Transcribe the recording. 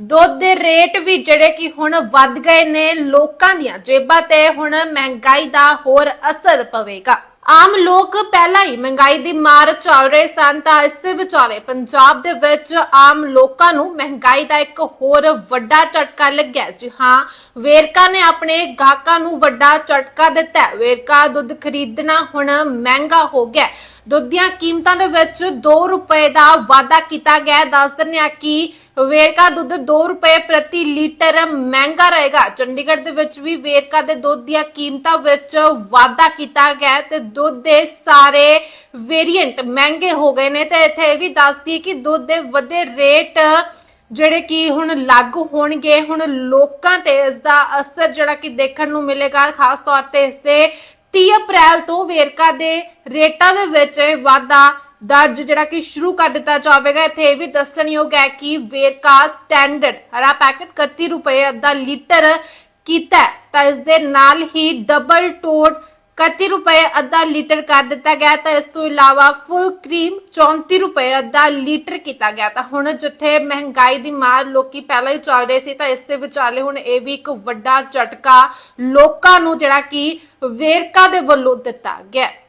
ਦੁੱਧ ਦੇ ਰੇਟ ਵੀ ਜਿਹੜੇ ਕਿ ਹੁਣ ਵੱਧ ਗਏ ਨੇ ਲੋਕਾਂ ਦੀਆਂ ਜੇਬਾਂ ਤੇ ਹੁਣ ਮਹਿੰਗਾਈ ਦਾ ਹੋਰ ਅਸਰ ਪਵੇਗਾ। ਆਮ ਲੋਕ ਪਹਿਲਾਂ ਹੀ ਮਹਿੰਗਾਈ ਦੀ ਮਾਰ ਚੱਲ ਰਹੇ ਸਨ ਤਾਂ ਇਸੇ ਵਿਚਾਲੇ ਪੰਜਾਬ ਦੇ ਵਿੱਚ ਆਮ ਲੋਕਾਂ ਨੂੰ ਮਹਿੰਗਾਈ ਦਾ ਇੱਕ ਹੋਰ ਵੱਡਾ ਝਟਕਾ ਲੱਗਿਆ। ਜੀ ਹਾਂ, ਵੇਰਕਾ ਨੇ ਆਪਣੇ ਗਾਹਕਾਂ ਨੂੰ ਵੱਡਾ ਝਟਕਾ ਦਿੱਤਾ। ਵੇਰਕਾ ਦੁੱਧ ਖਰੀਦਣਾ ਹੁਣ ਮਹਿੰਗਾ ਹੋ ਗਿਆ। ਦੁੱਧ ਦੀਆਂ ਕੀਮਤਾਂ ਦੇ ਵਿੱਚ 2 ਰੁਪਏ ਦਾ ਵਾਧਾ ਕੀਤਾ ਗਿਆ ਹੈ। ਦੱਸ ਦਿੰਦੇ ਹਾਂ ਕਿ ਵੇਰਕਾ ਦੁੱਧ 2 ਰੁਪਏ ਪ੍ਰਤੀ ਲੀਟਰ ਮਹਿੰਗਾ ਰਹੇਗਾ। ਚੰਡੀਗੜ੍ਹ ਦੇ ਵਿੱਚ ਵੀ ਵੇਰਕਾ ਦੇ ਦੁੱਧ ਦੀਆਂ ਕੀਮਤਾਂ ਵਿੱਚ ਵਾਧਾ ਕੀਤਾ ਗਿਆ ਤੇ ਦੁੱਧ ਦੇ ਸਾਰੇ ਵੇਰੀਐਂਟ ਮਹਿੰਗੇ ਹੋ ਗਏ ਨੇ। ਤੇ ਇੱਥੇ ਇਹ ਵੀ ਦੱਸਦੀ ਕਿ ਦੁੱਧ ਦੇ ਵਧੇ ਰੇਟ ਜਿਹੜੇ ਕਿ ਹੁਣ ਲਾਗੂ ਹੋਣਗੇ, ਹੁਣ ਲੋਕਾਂ ਤੇ ਇਸ ਦਾ ਅਸਰ ਜਿਹੜਾ ਕਿ ਦੇਖਣ ਨੂੰ ਮਿਲੇਗਾ। ਖਾਸ ਤੌਰ ਤੇ ਇਸ ਦੇ 30 ਅਪ੍ਰੈਲ ਤੋਂ ਵੇਰਕਾ ਦੇ ਰੇਟਾਂ ਦੇ ਵਿੱਚ ਵਾਧਾ ਦਰਜ ਜਿਹੜਾ ਕਿ ਸ਼ੁਰੂ ਕਰ ਦਿੱਤਾ ਜਾਵੇਗਾ। ਇੱਥੇ ਇਹ ਵੀ ਦੱਸਣਯੋਗ ਹੈ ਕਿ ਵੇਰਕਾ ਸਟੈਂਡਰਡ ਹਰਾ ਪੈਕੇਟ 31 ਰੁਪਏ ਅੱਧਾ ਲੀਟਰ ਕੀਤਾ ਤਾਂ ਇਸ ਦੇ ਨਾਲ ਹੀ ਡਬਲ ਟੋਟ 31 ਰੁਪਏ ਅੱਧਾ ਲੀਟਰ ਕਰ ਦਿੱਤਾ ਗਿਆ। ਤਾਂ ਇਸ ਤੋਂ ਇਲਾਵਾ ਫੁੱਲ ਕਰੀਮ 34 ਰੁਪਏ ਅੱਧਾ ਲੀਟਰ ਕੀਤਾ ਗਿਆ। ਤਾਂ ਹੁਣ ਜਿੱਥੇ ਮਹਿੰਗਾਈ ਦੀ ਮਾਰ ਲੋਕੀ ਪਹਿਲਾਂ ਹੀ ਚੱਲ ਰਹੇ ਸੀ, ਤਾਂ ਇਸੇ ਵਿਚਾਲੇ ਹੁਣ ਇਹ ਵੀ ਇੱਕ ਵੱਡਾ ਝਟਕਾ ਲੋਕਾਂ ਨੂੰ ਜਿਹੜਾ ਕਿ ਵੇਰਕਾ ਦੇ ਵੱਲੋਂ ਦਿੱਤਾ ਗਿਆ।